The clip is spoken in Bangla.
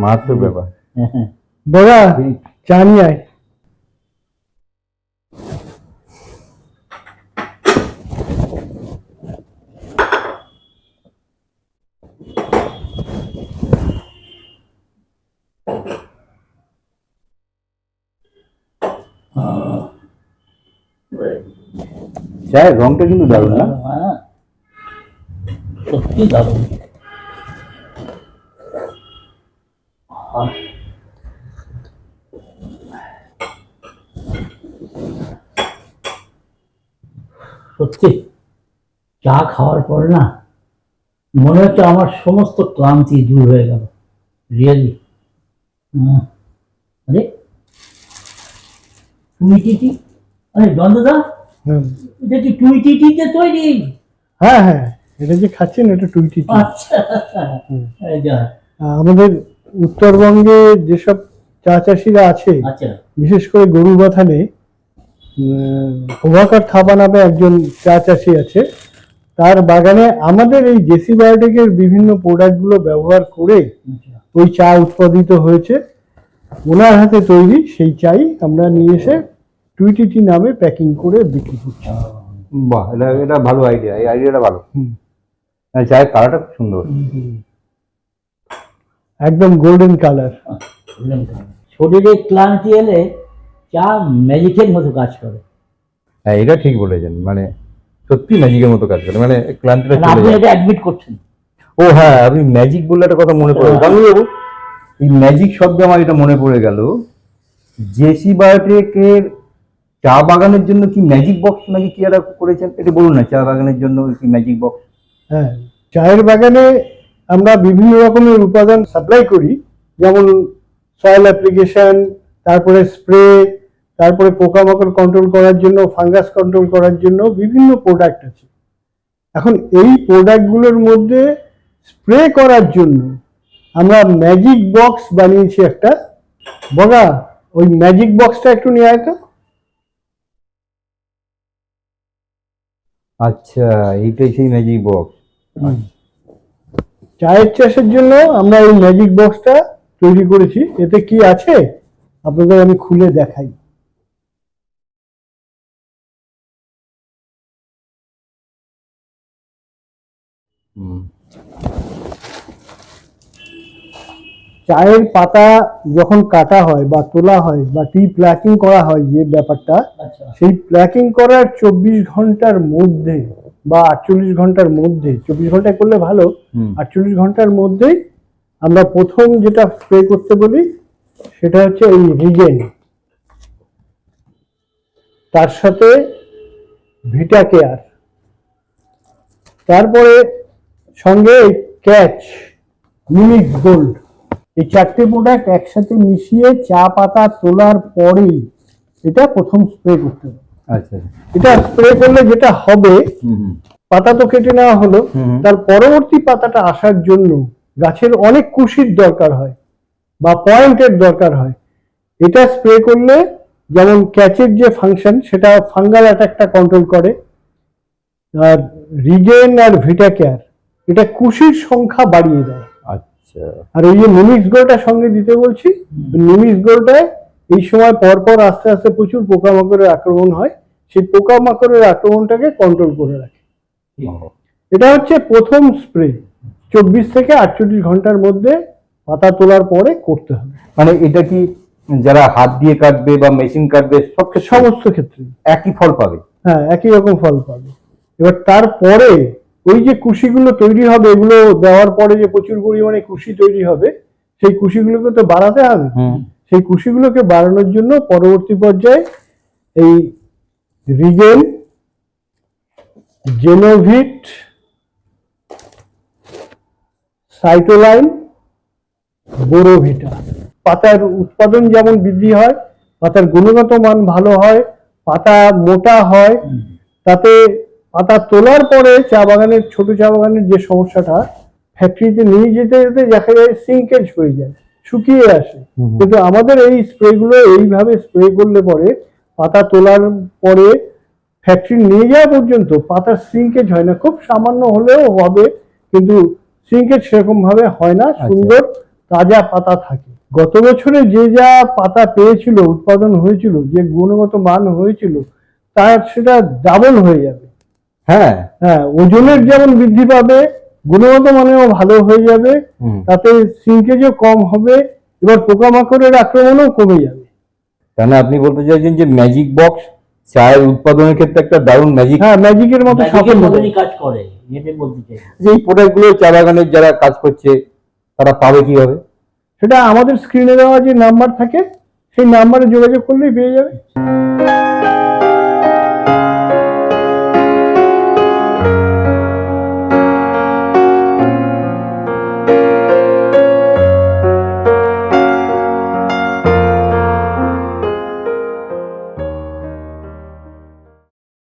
মারাত্মক ব্যাপার বড়া চা নিয়ে আয় চায়ের রংটা কিন্তু দারুণ না হ্যাঁ সত্যি দারুণ। সত্যি চা খাওয়ার পর না মনে হচ্ছে আমার সমস্ত ক্লান্তি দূর হয়ে গেল। রিয়েলি আরে টুইটিটি আরে গন্ধদা। এটা কি টুইটিটিতে তৈরি? হ্যাঁ হ্যাঁ। এটা যে খাচ্ছেন এটা টুইটি টি। আচ্ছা এই যা, আমাদের উত্তরবঙ্গে যেসব চা চাষিরা আছে আচ্ছা। বিশেষ করে গরু বাথানে প্রভাকর থাপা নামে একজন চা চাষি আছে তার বাগানে আমাদের এই জেসি বায়োটেকের বিভিন্ন প্রোডাক্টগুলো ব্যবহার করে আচ্ছা। ওই চা উৎপাদিত হয়েছে। ওনার হাতে তৈরি সেই চাই আমরা নিয়ে এসে টুইটিটি নামে প্যাকিং করে বিক্রি করছি। বাহ এটা এটা ভালো আইডিয়া এই আইডিয়াটা ভালো। হুম। হ্যাঁ, চায়ের কালারটা খুব সুন্দর। একদম গোল্ডেন কালার। শরীরে ক্লান্তি এলে চা ম্যাজিকের মতো কাজ করে। হ্যাঁ এটা ঠিক বলেছেন মানে সত্যি ম্যাজিকের মতো কাজ করে মানে ক্লান্তিটা মানে চলে আপনি এটা অ্যাডমিট করছেন। ও হ্যাঁ আপনি ম্যাজিক বললে একটা কথা মনে পড়ে হ্যাঁ। বাবু এই ম্যাজিক শব্দ আমার এটা মনে পড়ে গেল জেসি বায়োটেকের চা বাগানের জন্য কি ম্যাজিক বক্স নাকি কি করেছেন? এটা বলুন না চা বাগানের জন্য কি ম্যাজিক বক্স হ্যাঁ চায়ের বাগানে আমরা বিভিন্ন রকমের উপাদান সাপ্লাই করি, যেমন সয়েল অ্যাপ্লিকেশন তারপরে স্প্রে তারপরে পোকামাকড় কন্ট্রোল করার জন্য ফাঙ্গাস কন্ট্রোল করার জন্য বিভিন্ন প্রোডাক্ট আছে। এখন এই প্রোডাক্টগুলোর মধ্যে স্প্রে করার জন্য আমরা ম্যাজিক বক্স বানিয়েছি একটা। বগা, ওই ম্যাজিক বক্সটা একটু নিয়ে আয় তো। আচ্ছা এইটাই সেই ম্যাজিক বক্স চায়ের চাষের জন্য আমরা এই ম্যাজিক বক্সটা তৈরি করেছি। এতে কি আছে? আপনাদের আমি খুলে দেখাই। চায়ের পাতা যখন কাটা হয় বা তোলা হয় বা টি প্ল্যাকিং করা হয় যে ব্যাপারটা আচ্ছা। সেই প্ল্যাকিং করার চব্বিশ ঘণ্টার মধ্যে বা আটচল্লিশ ঘণ্টার মধ্যে চব্বিশ ঘন্টায় করলে ভালো আটচল্লিশ ঘণ্টার মধ্যেই আমরা প্রথম যেটা স্প্রে করতে বলি সেটা হচ্ছে এই রিজেন তার সাথে ভিটা কেয়ার। তারপরে সঙ্গে ক্যাচ মিনিক্স গোল্ড। এই চারটে প্রোডাক্ট একসাথে মিশিয়ে চা পাতা তোলার পরেই এটা প্রথম স্প্রে করতে হবে। আচ্ছা এটা স্প্রে করলে যেটা হবে পাতা তো কেটে নেওয়া হলো তার পরবর্তী পাতাটা আসার জন্য গাছের অনেক কুশির দরকার হয় বা পয়েন্টের দরকার হয়। এটা স্প্রে করলে যেমন ক্যাচের যে ফাংশন সেটা ফাঙ্গাল অ্যাটাকটা কন্ট্রোল করে। আর রিগেন আর ভিটা কেয়ার এটা কুশির সংখ্যা বাড়িয়ে দেয়। আচ্ছা। আর ওই যে নিমিক্স গোলটা সঙ্গে দিতে বলছি নিমিক্স গোলটায় এই সময় পরপর আস্তে আস্তে প্রচুর পোকামাকড়ের আক্রমণ হয় সেই পোকামাকড়ের আক্রমণটাকে কন্ট্রোল করে রাখে। এটা হচ্ছে প্রথম স্প্রে চব্বিশ থেকে আটচল্লিশ ঘণ্টার মধ্যে পাতা তোলার পরে করতে হবে। মানে এটা কি যারা হাত দিয়ে কাটবে বা মেশিন কাটবে সব সমস্ত ক্ষেত্রে। একই ফল পাবে? হ্যাঁ একই রকম ফল পাবে। এবার তারপরে ওই যে কুশিগুলো তৈরি হবে এগুলো দেওয়ার পরে যে প্রচুর পরিমাণে কুশি তৈরি হবে সেই কুশিগুলোকে তো বাড়াতে হবে। সেই কুশিগুলোকে বাড়ানোর জন্য পরবর্তী পর্যায়ে এই রিগেন জেনোভিট, সাইটোলাইন, বোরোভিটা। পাতার উৎপাদন যেমন বৃদ্ধি হয়, পাতার গুণগত মান ভালো হয়, পাতা মোটা হয়, তাতে পাতা তোলার পরে চা বাগানের, ছোট চা বাগানের যে সমস্যাটা ফ্যাক্টরিতে নিয়ে যেতে যেতে দেখা যায় সিঙ্কেজ হয়ে যায়। শুকিয়ে আসে। কিন্তু আমাদের এই স্প্রেগুলো এইভাবে স্প্রে করলে পরে পাতা তোলার পরে ফ্যাক্টরি নিয়ে যাওয়া পর্যন্ত পাতার সিঙ্কেজ হয় না। খুব সামান্য হলেও হবে কিন্তু সিঙ্কেজ সেরকম ভাবে হয় না সুন্দর তাজা পাতা থাকে। গত বছরে যে যা পাতা পেয়েছিল উৎপাদন হয়েছিল যে গুণগত মান হয়েছিল তার সেটা ডাবল হয়ে যাবে। হ্যাঁ। হ্যাঁ ওজনের যেমন বৃদ্ধি পাবে গুণগত মানেও ভালো হয়ে যাবে তাতে সিঙ্কেজও কম হবে এবার পোকামাকড়ের আক্রমণও কমে যাবে। তাহলে আপনি বলতে চাইছেন যে ম্যাজিক বক্স চায়ের উৎপাদনের ক্ষেত্রে একটা দারুণ ম্যাজিক হ্যাঁ ম্যাজিকের মতো কাজ করে এটাই বলতে চাই যে এই প্রোডাক্টগুলো চা বাগানের যারা কাজ করছে তারা পাবে কীভাবে? সেটা আমাদের স্ক্রিনে দেওয়া যে নাম্বার থাকে সেই নাম্বারে যোগাযোগ করলেই পেয়ে যাবে।